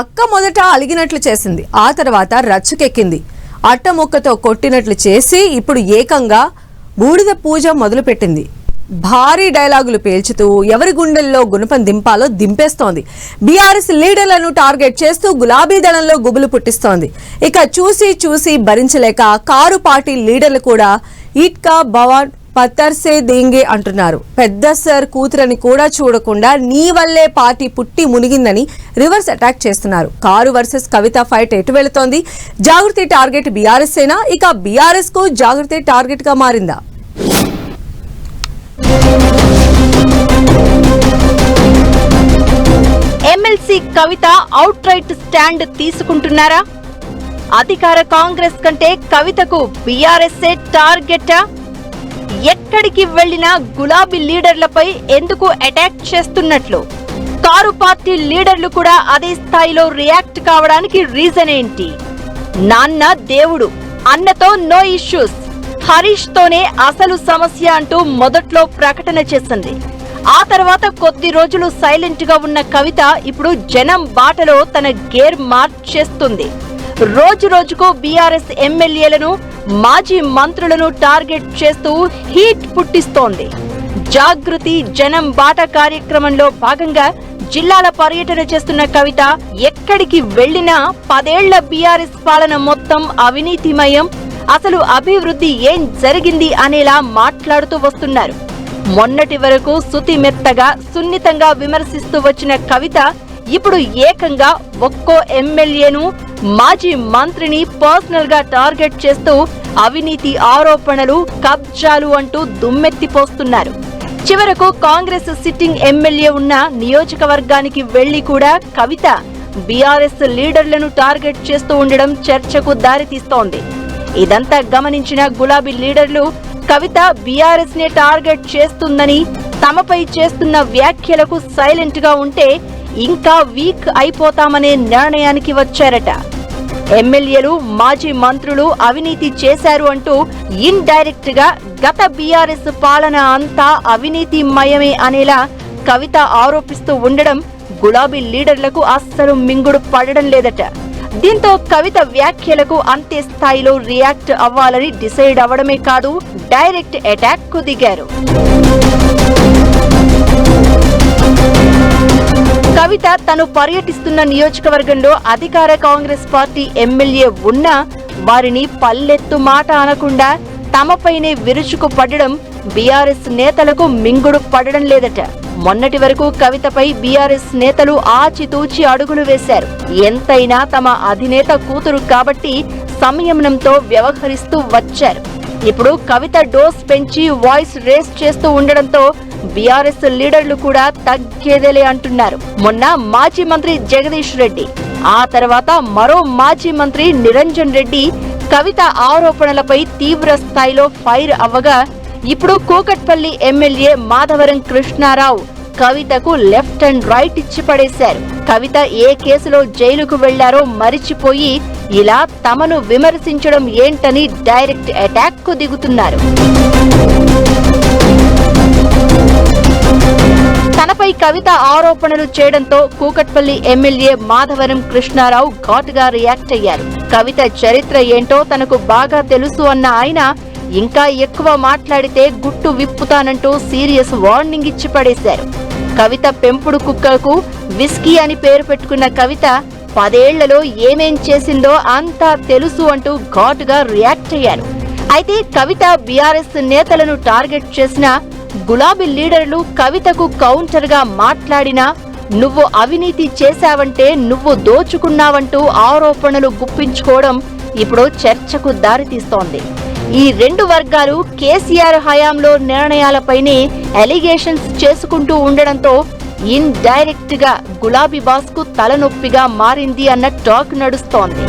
అక్క మొదట అలిగినట్లు చేసింది. ఆ తర్వాత రచ్చుకెక్కింది. అట్టముక్కతో కొట్టినట్లు చేసి ఇప్పుడు ఏకంగా బూడిద పూజ మొదలుపెట్టింది. భారీ డైలాగులు పేల్చుతూ ఎవరి గుండెల్లో గుణపం దింపాలో దింపేస్తోంది. బీఆర్ఎస్ లీడర్లను టార్గెట్ చేస్తూ గులాబీ దళంలో గుబులు పుట్టిస్తోంది. ఇక చూసి చూసి భరించలేక కారు పార్టీ లీడర్లు కూడా ఈట్కా భవాన్ పత్తర్సే దేంగే అంటున్నారు. పెద్ద సార్ కూతురని కూడా చూడకుండా నీ వల్లే పార్టీ పుట్టి మునిగిందని రివర్స్ అటాక్ చేస్తున్నారు. కారు వర్సెస్ కవిత ఫైట్ ఎటు వెళుతోంది? జాగృతి టార్గెట్ బీఆర్ఎస్ ఏనా? ఇక బీఆర్ఎస్కు జాగృతి టార్గెట్గా మారిందా? MLC Kavitha out right stand తీసుకుంటున్నారా? అధికార కాంగ్రెస్ కంటే కవితకు బీఆర్ఎస్ఏ టార్గెటా? ఎక్కడికి వెళ్ళినా గులాబీ లీడర్లపై ఎందుకు అటాక్ చేస్తున్నట్లు? కారు పార్టీ లీడర్లు కూడా అదే స్థాయిలో రియాక్ట్ కావడానికి రీజన్ ఏంటి? నాన్న దేవుడు అన్నతో నో ఇష్యూస్. హరీష్ తోనే అసలు సమస్య అంటూ మొదట్లో ప్రకటన చేసింది. ఆ తర్వాత కొద్ది రోజులు సైలెంట్గా ఉన్న కవిత ఇప్పుడు జనం బాటలో తన గేర్ మార్చేస్తుంది రోజు రోజుకు బీఆర్ఎస్ ఎమ్మెల్యేలను మాజీ మంత్రులను టార్గెట్ చేస్తూ హీట్ పుట్టిస్తోంది. జాగృతి జనం బాట కార్యక్రమంలో భాగంగా జిల్లాల పర్యటన చేస్తున్న కవిత ఎక్కడికి వెళ్ళినా పదేళ్ళ బీఆర్ఎస్ పాలన మొత్తం అవినీతిమయం అసలు అభివృద్ధి ఏం జరిగింది అనేలా మాట్లాడుతూ వస్తున్నారు. మొన్నటి వరకు సుతిమెత్తగా సున్నితంగా విమర్శిస్తూ వచ్చిన కవిత ఇప్పుడు ఏకంగా ఒక్కో ఎమ్మెల్యేను మాజీ మంత్రిని పర్సనల్గా టార్గెట్ చేస్తూ అవినీతి ఆరోపణలు కబ్జాలు అంటూ దుమ్మెత్తిపోస్తున్నారు. చివరకు కాంగ్రెస్ సిట్టింగ్ ఎమ్మెల్యే ఉన్న నియోజకవర్గానికి వెళ్ళి కూడా కవిత బీఆర్ఎస్ లీడర్లను టార్గెట్ చేస్తూ ఉండడం చర్చకు దారితీస్తోంది. ఇదంతా గమనించిన గులాబీ లీడర్లు కవిత బీఆర్ఎస్ నే టార్గెట్ చేస్తుందని తమపై చేస్తున్న వ్యాఖ్యలకు సైలెంట్గా ఉంటే ఇంకా వీక్ అయిపోతామనే నిర్ణయానికి వచ్చారట. ఎమ్మెల్యేలు మాజీ మంత్రులు అవినీతి చేశారు అంటూ ఇన్ డైరెక్ట్గా గత బీఆర్ఎస్ పాలన అంతా అవినీతి మయమే అనేలా కవిత ఆరోపిస్తూ ఉండడం గులాబీ లీడర్లకు అస్సలు మింగుడు పడడం లేదట. దీంతో కవిత వ్యాఖ్యలకు అంతే స్థాయిలో రియాక్ట్ అవ్వాలని డిసైడ్ అవ్వడమే కాదు డైరెక్ట్ అటాక్కు దిగారు కవిత తను పర్యటిస్తున్న నియోజకవర్గంలో అధికార కాంగ్రెస్ పార్టీ ఎమ్మెల్యే ఉన్నా వారిని పల్లెత్తు మాట అనకుండా తమపైనే విరుచుకు పడడం బీఆర్ఎస్ నేతలకు మింగుడు పడడం లేదట. మొన్నటి వరకు కవితపై బీఆర్ఎస్ నేతలు ఆచితూచి అడుగులు వేశారు. ఎంతైనా తమ అధినేత కూతురు కాబట్టి సంయమనంతో వ్యవహరిస్తూ వచ్చారు. ఇప్పుడు కవిత డోస్ పెంచి వాయిస్ రేస్ చేస్తూ ఉండడంతో బీఆర్ఎస్ లీడర్లు కూడా తగ్గేదేలే అంటున్నారు. మొన్న మాజీ మంత్రి జగదీష్ రెడ్డి ఆ తర్వాత మరో మాజీ మంత్రి నిరంజన్ రెడ్డి కవిత ఆరోపణలపై తీవ్ర స్థాయిలో ఫైర్ అవ్వగా ఇప్పుడు కూకట్పల్లి ఎమ్మెల్యే మాధవరం కృష్ణారావు కవితకు లెఫ్ట్ అండ్ రైట్ ఇచ్చి పడేశారు. కవిత ఏ కేసులో జైలుకు వెళ్ళారో మరిచిపోయి ఇలా తమను విమర్శించడం ఏంటని డైరెక్ట్ అటాక్కు దిగుతున్నారు. తనపై కవిత ఆరోపణలు చేయడంతో కూకట్పల్లి ఎమ్మెల్యే మాధవరం కృష్ణారావు ఘాటుగా రియాక్ట్ అయ్యారు. కవిత చరిత్ర ఏంటో తనకు బాగా తెలుసు అన్న ఆయన ఇంకా ఎక్కువ మాట్లాడితే గుట్టు విప్పుతానంటూ సీరియస్ వార్నింగ్ ఇచ్చి పడేశారు. కవిత పెంపుడు కుక్కకు విస్కీ అని పేరు పెట్టుకున్న కవిత పదేళ్ళలో ఏమేం చేసిందో అంతా తెలుసు అంటూ ఘాటుగా రియాక్ట్ అయ్యారు. అయితే కవిత బీఆర్ఎస్ నేతలను టార్గెట్ చేసిన గులాబీ లీడర్లు కవితకు కౌంటర్గా మాట్లాడినా నువ్వు అవినీతి చేశావంటే నువ్వు దోచుకున్నావంటూ ఆరోపణలు గుప్పించుకోవడం ఇప్పుడు చర్చకు దారితీస్తోంది. ఈ రెండు వర్గాలు కేసీఆర్ హయాంలో నిర్ణయాలపైనే ఎలిగేషన్స్ చేసుకుంటూ ఉండడంతో ఇన్ డైరెక్ట్గా గులాబీ బాస్కు తలనొప్పిగా మారింది అన్న టాక్ నడుస్తోంది.